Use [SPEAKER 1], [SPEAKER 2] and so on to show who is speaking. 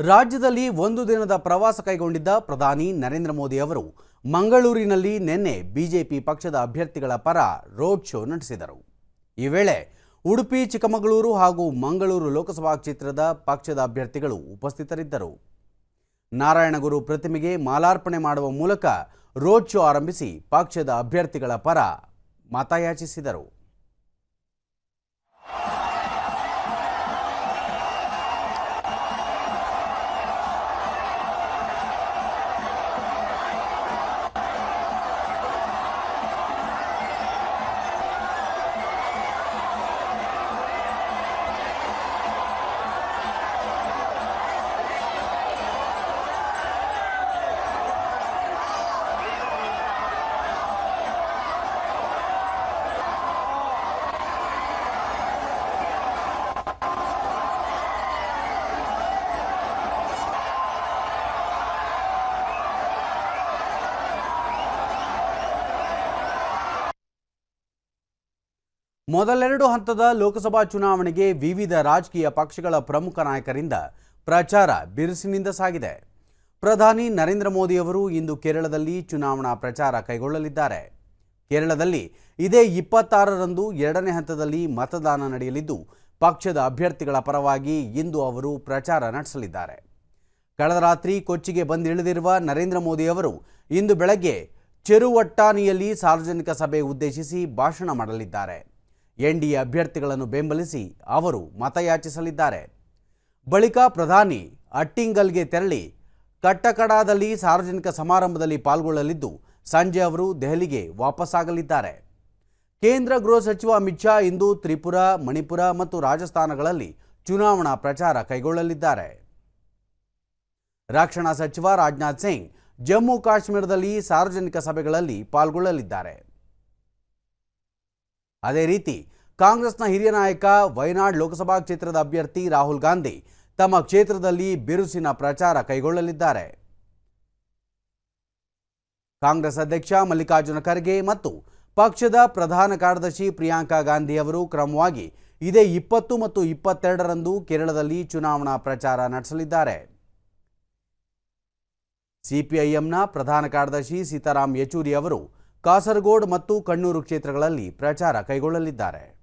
[SPEAKER 1] ರಾಜ್ಯದಲ್ಲಿ ಒಂದು ದಿನದ ಪ್ರವಾಸ ಕೈಗೊಂಡಿದ್ದ ಪ್ರಧಾನಿ ನರೇಂದ್ರ ಮೋದಿ ಅವರು ಮಂಗಳೂರಿನಲ್ಲಿ ನಿನ್ನೆ ಬಿಜೆಪಿ ಪಕ್ಷದ ಅಭ್ಯರ್ಥಿಗಳ ಪರ ರೋಡ್ ಶೋ ನಡೆಸಿದರು. ಈ ವೇಳೆ ಉಡುಪಿ, ಚಿಕ್ಕಮಗಳೂರು ಹಾಗೂ ಮಂಗಳೂರು ಲೋಕಸಭಾ ಕ್ಷೇತ್ರದ ಪಕ್ಷದ ಅಭ್ಯರ್ಥಿಗಳು ಉಪಸ್ಥಿತರಿದ್ದರು. ನಾರಾಯಣಗುರು ಪ್ರತಿಮೆಗೆ ಮಾಲಾರ್ಪಣೆ ಮಾಡುವ ಮೂಲಕ ರೋಡ್ ಶೋ ಆರಂಭಿಸಿ ಪಕ್ಷದ ಅಭ್ಯರ್ಥಿಗಳ ಪರ ಮತಯಾಚಿಸಿದರು. ಮೊದಲೆರಡು ಹಂತದ ಲೋಕಸಭಾ ಚುನಾವಣೆಗೆ ವಿವಿಧ ರಾಜಕೀಯ ಪಕ್ಷಗಳ ಪ್ರಮುಖ ನಾಯಕರಿಂದ ಪ್ರಚಾರ ಬಿರುಸಿನಿಂದ ಸಾಗಿದೆ. ಪ್ರಧಾನಿ ನರೇಂದ್ರ ಮೋದಿ ಅವರು ಇಂದು ಕೇರಳದಲ್ಲಿ ಚುನಾವಣಾ ಪ್ರಚಾರ ಕೈಗೊಳ್ಳಲಿದ್ದಾರೆ. ಕೇರಳದಲ್ಲಿ ಇದೇ ಇಪ್ಪತ್ತಾರರಂದು ಎರಡನೇ ಹಂತದಲ್ಲಿ ಮತದಾನ ನಡೆಯಲಿದ್ದು, ಪಕ್ಷದ ಅಭ್ಯರ್ಥಿಗಳ ಪರವಾಗಿ ಇಂದು ಅವರು ಪ್ರಚಾರ ನಡೆಸಲಿದ್ದಾರೆ. ಕಳೆದ ರಾತ್ರಿ ಕೊಚ್ಚಿಗೆ ಬಂದಿಳಿದಿರುವ ನರೇಂದ್ರ ಮೋದಿ ಅವರು ಇಂದು ಬೆಳಗ್ಗೆ ಚೆರುವಟ್ಟಾನಿಯಲ್ಲಿ ಸಾರ್ವಜನಿಕ ಸಭೆ ಉದ್ದೇಶಿಸಿ ಭಾಷಣ ಮಾಡಲಿದ್ದಾರೆ. ಎನ್ಡಿಎ ಅಭ್ಯರ್ಥಿಗಳನ್ನು ಬೆಂಬಲಿಸಿ ಅವರು ಮತಯಾಚಿಸಲಿದ್ದಾರೆ. ಬಳಿಕ ಪ್ರಧಾನಿ ಅಟ್ಟಿಂಗಲ್ಗೆ ತೆರಳಿ ಕಟ್ಟಕಡಾದಲ್ಲಿ ಸಾರ್ವಜನಿಕ ಸಮಾರಂಭದಲ್ಲಿ ಪಾಲ್ಗೊಳ್ಳಲಿದ್ದು, ಸಂಜೆ ಅವರು ದೆಹಲಿಗೆ ವಾಪಸ್ಸಾಗಲಿದ್ದಾರೆ. ಕೇಂದ್ರ ಗೃಹ ಸಚಿವ ಅಮಿತ್ ಶಾ ಇಂದು ತ್ರಿಪುರ, ಮಣಿಪುರ ಮತ್ತು ರಾಜಸ್ಥಾನಗಳಲ್ಲಿ ಚುನಾವಣಾ ಪ್ರಚಾರ ಕೈಗೊಳ್ಳಲಿದ್ದಾರೆ. ರಕ್ಷಣಾ ಸಚಿವ ರಾಜನಾಥ್ ಸಿಂಗ್ ಜಮ್ಮು ಕಾಶ್ಮೀರದಲ್ಲಿ ಸಾರ್ವಜನಿಕ ಸಭೆಗಳಲ್ಲಿ ಪಾಲ್ಗೊಳ್ಳಲಿದ್ದಾರೆ. ಅದೇ ರೀತಿ ಕಾಂಗ್ರೆಸ್ನ ಹಿರಿಯ ನಾಯಕ ವಯನಾಡ್ ಲೋಕಸಭಾ ಕ್ಷೇತ್ರದ ಅಭ್ಯರ್ಥಿ ರಾಹುಲ್ ಗಾಂಧಿ ತಮ್ಮ ಕ್ಷೇತ್ರದಲ್ಲಿ ಬಿರುಸಿನ ಪ್ರಚಾರ ಕೈಗೊಳ್ಳಲಿದ್ದಾರೆ. ಕಾಂಗ್ರೆಸ್ ಅಧ್ಯಕ್ಷ ಮಲ್ಲಿಕಾರ್ಜುನ ಖರ್ಗೆ ಮತ್ತು ಪಕ್ಷದ ಪ್ರಧಾನ ಕಾರ್ಯದರ್ಶಿ ಪ್ರಿಯಾಂಕಾ ಗಾಂಧಿ ಅವರು ಕ್ರಮವಾಗಿ ಇದೇ ಇಪ್ಪತ್ತು ಮತ್ತು ಇಪ್ಪತ್ತೆರಡರಂದು ಕೇರಳದಲ್ಲಿ ಚುನಾವಣಾ ಪ್ರಚಾರ ನಡೆಸಲಿದ್ದಾರೆ. ಸಿಪಿಐಎಂನ ಪ್ರಧಾನ ಕಾರ್ಯದರ್ಶಿ ಸೀತಾರಾಮ್ ಯೆಚೂರಿ ಅವರು ಕಾಸರಗೋಡ್ ಮತ್ತು ಕಣ್ಣೂರು ಕ್ಷೇತ್ರಗಳಲ್ಲಿ ಪ್ರಚಾರ ಕೈಗೊಳ್ಳಲಿದ್ದಾರೆ.